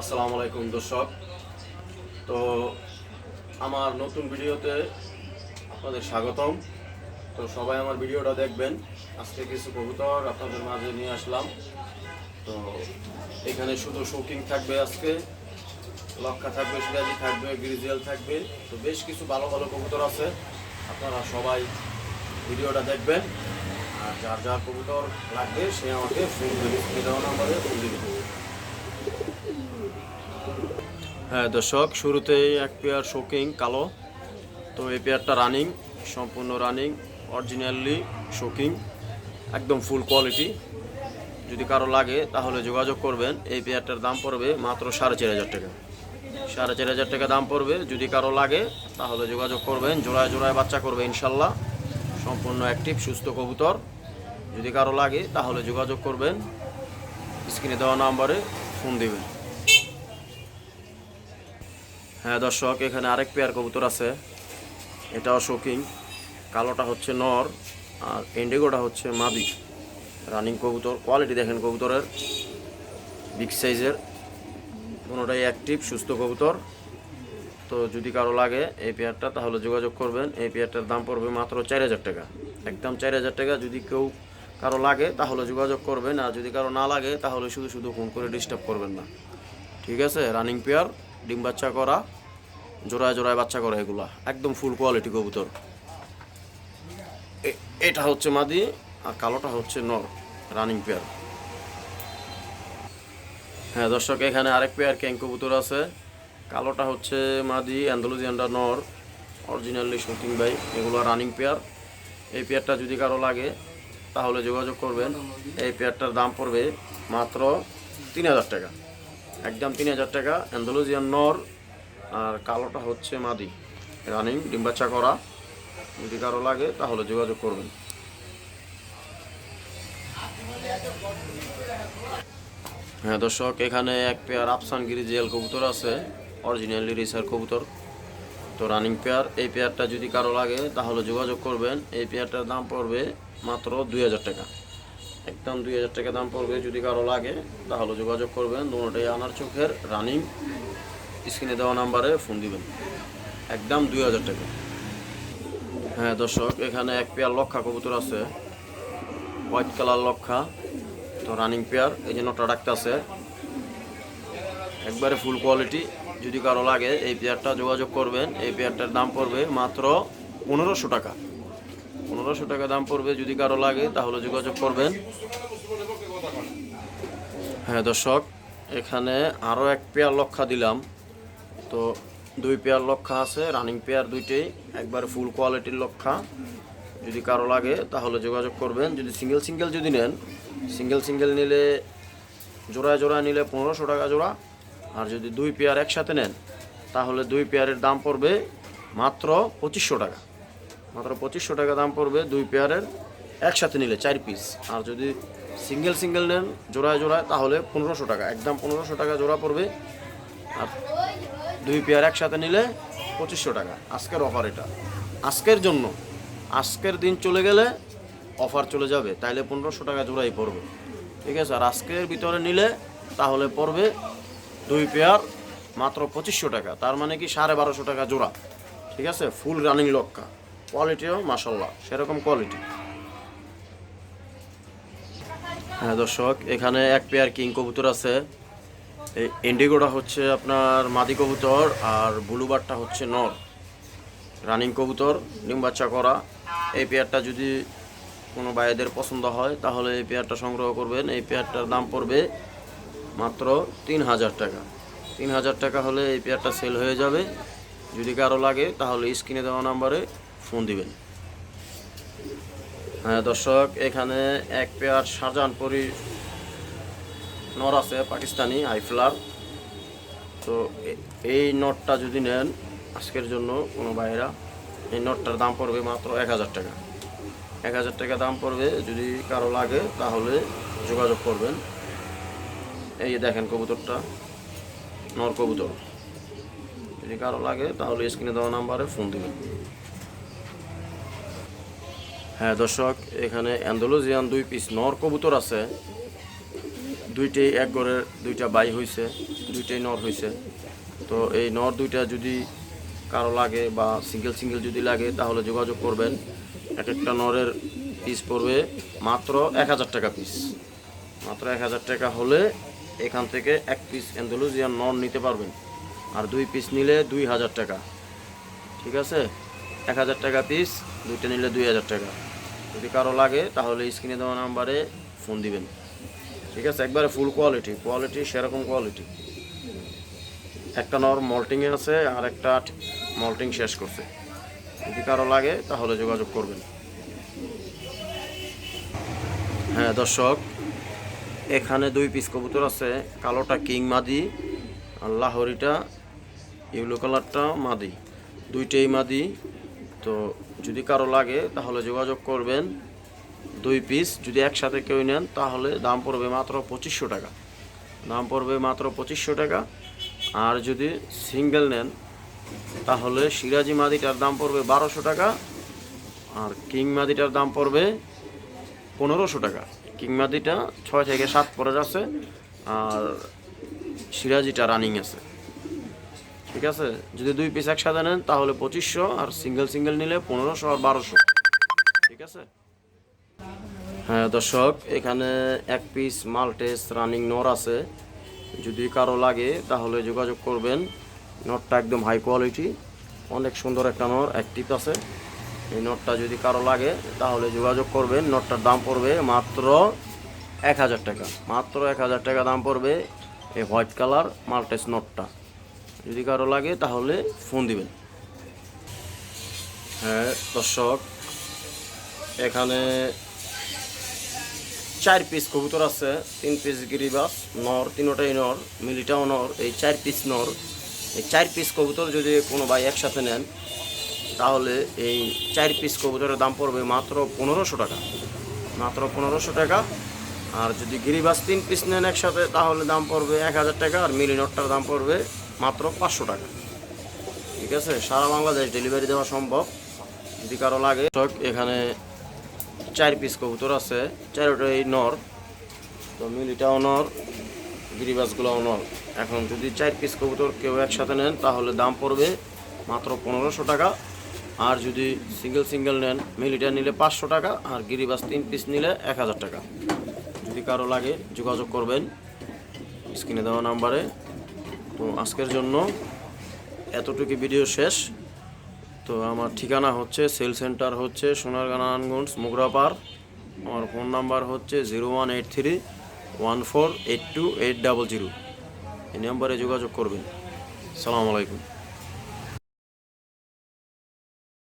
আসসালামু আলাইকুম, দর্শক। তো আমার নতুন ভিডিওতে আপনাদের স্বাগতম। তো সবাই আমার ভিডিওটা দেখবেন। আজকে কিছু কবুতর আপনাদের মাঝে নিয়ে আসলাম। তো এখানে শুধু শৌকিং থাকবে আজকে, লক্ষা থাকবে সিরাজি থাকবে গ্রিজিয়াল থাকবে। তো বেশ কিছু ভালো ভালো কবুতর আছে। আপনারা সবাই ভিডিওটা দেখবেন। আর যার যার কবুতর লাগবে, সে আমাকে ফোন দেবে দেওয়া নাম্বারে ফোন হ্যাঁ দর্শক, শুরুতেই এক পেয়ার শোকিং কালো। তো এই পেয়ারটা রানিং সম্পূর্ণ রানিং অরিজিনালি শোকিং একদম ফুল কোয়ালিটি যদি কারও লাগে, তাহলে যোগাযোগ করবেন। এই পেয়ারটার দাম পড়বে মাত্র সাড়ে চার হাজার টাকা। সাড়ে চার হাজার টাকা দাম পড়বে। যদি কারও লাগে, তাহলে যোগাযোগ করবেন। জোড়ায় জোড়ায় বাচ্চা করবে, ইনশাল্লাহ। সম্পূর্ণ অ্যাক্টিভ সুস্থ কবুতর। যদি কারও লাগে, তাহলে যোগাযোগ করবেন। স্ক্রিনে দেওয়া নাম্বারে ফোন দিবেন। হ্যাঁ দর্শক, এখানে আরেক পেয়ার কবুতর আছে। এটাও শোকিং কালোটা হচ্ছে নর, আর ইন্ডিগোটা হচ্ছে মাদি। রানিং কবুতর কোয়ালিটি দেখেন কবুতরের। বিগ সাইজের কোনোটাই অ্যাক্টিভ সুস্থ কবুতর। তো যদি কারও লাগে এই পেয়ারটা তাহলে যোগাযোগ করবেন। এই পেয়ারটার দাম পড়বে মাত্র চার হাজার টাকা। একদম চার হাজার টাকা। যদি কেউ কারও লাগে, তাহলে যোগাযোগ করবেন। আর যদি কারও না লাগে, তাহলে শুধু শুধু ফোন করে ডিস্টার্ব করবেন না। ঠিক আছে? রানিং পেয়ার ডিম বাচ্চা করা। জোড়ায় জোড়ায় বাচ্চা করে এগুলা। একদম ফুল কোয়ালিটি কবুতর। এটা হচ্ছে মাদি আর কালোটা হচ্ছে নর রানিং পেয়ার হ্যাঁ দর্শক, এখানে আরেক পেয়ার ক্যাং কবুতর আছে। কালোটা হচ্ছে মাদি, অ্যান্ডালুজিয়ানটা নর অরিজিনালি শুটিং বাই এগুলো রানিং পেয়ার এই পেয়ারটা যদি কারও লাগে, তাহলে যোগাযোগ করবেন। এই পেয়ারটার দাম পড়বে মাত্র তিন হাজার টাকা। একদম তিন হাজার টাকা, অ্যান্ডালুজিয়ান নর আর কালোটা হচ্ছে মাদি। রানিং ডিম্বাচা করা। যদি কারও লাগে, তাহলে যোগাযোগ করবেন। হ্যাঁ দর্শক, এখানে এক পেয়ার আফসানগিরি জেল কবুতর আছে। অরিজিনালি রিসার কবুতর। তো রানিং পেয়ার, এই পেয়ারটা যদি কারও লাগে, তাহলে যোগাযোগ করবেন। এই পেয়ারটার দাম পড়বে মাত্র দুই হাজার টাকা। একদম দুই হাজার টাকা দাম পড়বে যদি কারও লাগে, তাহলে যোগাযোগ করবেন। দুটোটাই আনার চোখের রানিং। স্ক্রিনে দেওয়া নাম্বারে ফোন দিবেন। একদম দুই হাজার টাকা। হ্যাঁ দর্শক, এখানে এক পেয়ার লক্ষা কবুতর আছে। হোয়াইট কালার লক্ষা, তো রানিং পেয়ার এই যে নটা ডাকতে আছে। একবারে ফুল কোয়ালিটি যদি কারও লাগে এই পেয়ারটা যোগাযোগ করবেন। এই পেয়ারটার দাম পড়বে মাত্র পনেরোশো টাকা। পনেরোশো টাকা দাম পড়বে যদি কারও লাগে, তাহলে যোগাযোগ করবেন। হ্যাঁ দর্শক, এখানে আরও এক পেয়ার লক্ষা দিলাম। তো দুই পেয়ার লক্ষা আছে রানিং পেয়ার দুইটাই, একবার ফুল কোয়ালিটির লক্ষা। যদি কারও লাগে, তাহলে যোগাযোগ করবেন। যদি সিঙ্গেল সিঙ্গেল যদি নেন সিঙ্গেল সিঙ্গেল নিলে জোড়ায় জোড়ায় নিলে পনেরোশো টাকা জোড়া। আর যদি দুই পেয়ার একসাথে নেন, তাহলে দুই পেয়ারের দাম পড়বে মাত্র পঁচিশশো টাকা। মাত্র পঁচিশশো টাকা দাম পড়বে দুই পেয়ারের একসাথে নিলে চার পিস আর যদি সিঙ্গেল সিঙ্গেল নেন, জোড়ায় জোড়ায়, তাহলে পনেরোশো টাকা, একদম পনেরোশো টাকা জোড়া পড়বে। আর দুই পেয়ার একসাথে নিলে পঁচিশশো টাকা। আজকের অফার এটা। আজকের জন্য, আজকের দিন চলে গেলে অফার চলে যাবে, তাইলে পনেরোশো টাকা জোড়াই পড়বে। ঠিক আছে? আর আজকের ভিতরে নিলে তাহলে পড়বে দুই পেয়ার মাত্র পঁচিশশো টাকা, তার মানে কি সাড়ে বারোশো টাকা জোড়া। ঠিক আছে? ফুল রানিং লক্কা। কোয়ালিটিও মাসাল্লাহ সেরকম কোয়ালিটি হ্যাঁ দর্শক, এখানে এক পেয়ার কিং কবুতর আছে। এই ইন্ডিগোটা হচ্ছে আপনার মাদি কবুতর আর ব্লুবারটা হচ্ছে নর। রানিং কবুতর, ডিম বাচ্চা করা। এই পেয়ারটা যদি কোনো ভাইদের পছন্দ হয়, তাহলে এই পেয়ারটা সংগ্রহ করবেন। এই পেয়ারটার দাম পড়বে মাত্র তিন হাজার টাকা। তিন হাজার টাকা হলে এই পেয়ারটা সেল হয়ে যাবে। যদি কারও লাগে, তাহলে স্ক্রিনে দেওয়া নাম্বারে ফোন দিবেন। হ্যাঁ দর্শক, এখানে এক পেয়ার শাহজাহানপুরি নর আছে, পাকিস্তানি আইফ্লার তো এই নটটা যদি নেন, আজকের জন্য কোনো ভাইয়েরা, এই নটটার দাম পড়বে মাত্র এক হাজার টাকা। এক হাজার টাকা দাম পড়বে, যদি কারও লাগে, তাহলে যোগাযোগ করবেন। এই দেখেন কবুতরটা, নর কবুতর। যদি কারও লাগে, তাহলে স্ক্রিনে দেওয়া নাম্বারে ফোন দেবেন। হ্যাঁ দর্শক, এখানে অ্যান্ডোলোজিয়ান দুই পিস নর কবুতর আছে। দুইটাই এক ঘরের দুইটা বাই হয়েছে দুইটাই নর হয়েছে তো এই নর দুইটা যদি কারও লাগে বা সিঙ্গেল সিঙ্গেল যদি লাগে, তাহলে যোগাযোগ করবেন। এক একটা নরের পিস পড়বে মাত্র এক হাজার টাকা পিস মাত্র এক হাজার টাকা হলে এখান থেকে এক পিস অ্যান্ডোলুজিয়ান নর নিতে পারবেন। আর দুই পিস নিলে দুই হাজার টাকা। ঠিক আছে? এক হাজার টাকা পিস দুইটা নিলে দুই হাজার টাকা। যদি কারও লাগে, তাহলে স্ক্রিনে দেওয়া নাম্বারে ফোন দিবেন। ঠিক আছে, একবারে ফুল কোয়ালিটি কোয়ালিটি সেরকম কোয়ালিটি একটা নর মল্টিংয়ে আছে, আর একটা মল্টিং শেষ করছে। যদি কারও লাগে, তাহলে যোগাযোগ করবেন। হ্যাঁ দর্শক, এখানে দুই পিস কবুতর আছে, কালোটা কিং মাদি, আর লাহরিটা ইউলো কালারটা মাদি। দুইটাই মাদি, তো যদি কারও লাগে, তাহলে যোগাযোগ করবেন। দুই পিস যদি একসাথে কেউ নেন, তাহলে দাম পড়বে মাত্র পঁচিশশো টাকা। দাম পড়বে মাত্র পঁচিশশো টাকা। আর যদি সিঙ্গেল নেন, তাহলে সিরাজি মাদিটার দাম পড়বে বারোশো টাকা, আর কিং মাদিটার দাম পড়বে পনেরোশো টাকা। কিং মাদিটা ছয় থেকে সাত পরে আছে, আর সিরাজিটা রানিং আছে। ঠিক আছে? যদি দুই পিস একসাথে নেন, তাহলে পঁচিশশো, আর সিঙ্গেল সিঙ্গেল নিলে পনেরোশো আর বারোশো। ঠিক আছে? হ্যাঁ দর্শক, এখানে এক পিস মাল্টেস রানিং নর আছে। যদি কারও লাগে, তাহলে যোগাযোগ করবেন। নটটা একদম হাই কোয়ালিটি অনেক সুন্দর একটা নর অ্যাক্টিভ আছে। এই নটটা যদি কারও লাগে, তাহলে যোগাযোগ করবেন। নটটার দাম পড়বে মাত্র এক হাজার টাকা। মাত্র এক হাজার টাকা দাম পড়বে এই হোয়াইট কালার মাল্টেস নটটা যদি কারও লাগে, তাহলে ফোন দিবেন। হ্যাঁ দর্শক, এখানে চার পিস কবুতর আছে, তিন পিস গিরিবাস নর, তিনোটাই নর, মিলিটাও নর, এই চার পিস নর। এই চার পিস কবুতর যদি কোনো ভাই একসাথে নেন, তাহলে এই চার পিস কবুতরের দাম পড়বে মাত্র পনেরোশো টাকা। মাত্র পনেরোশো টাকা। আর যদি গিরিবাস তিন পিস নেন একসাথে, তাহলে দাম পড়বে এক হাজার টাকা, আর মিলি নটটার দাম পড়বে মাত্র পাঁচশো টাকা। ঠিক আছে? সারা বাংলাদেশ ডেলিভারি দেওয়া সম্ভব। যদি কারও লাগে এখানে চার পিস কবুতর আছে। চারোটাই নর। তো মিলিটাও নর, গিরিবাসগুলোও নর। এখন যদি চার পিস কবুতর কেউ একসাথে নেন, তাহলে দাম পড়বে মাত্র পনেরোশো টাকা। আর যদি সিঙ্গেল সিঙ্গেল নেন মিলিটা নিলে পাঁচশো টাকা, আর গিরিবাস তিন পিস নিলে এক হাজার টাকা। যদি কারও লাগে, যোগাযোগ করবেন স্ক্রিনে দেওয়া নাম্বারে। তো আজকের জন্য এতটুকু ভিডিও শেষ। তো আমার ঠিকানা হচ্ছে সেল সেন্টার হচ্ছে সোনারগাঁ নারায়ণগঞ্জ মুগরাপার আমার ফোন নাম্বার হচ্ছে zero one eight three one four eight two eight double zero. এই নাম্বারে যোগাযোগ করবেন। সালামু আলাইকুম।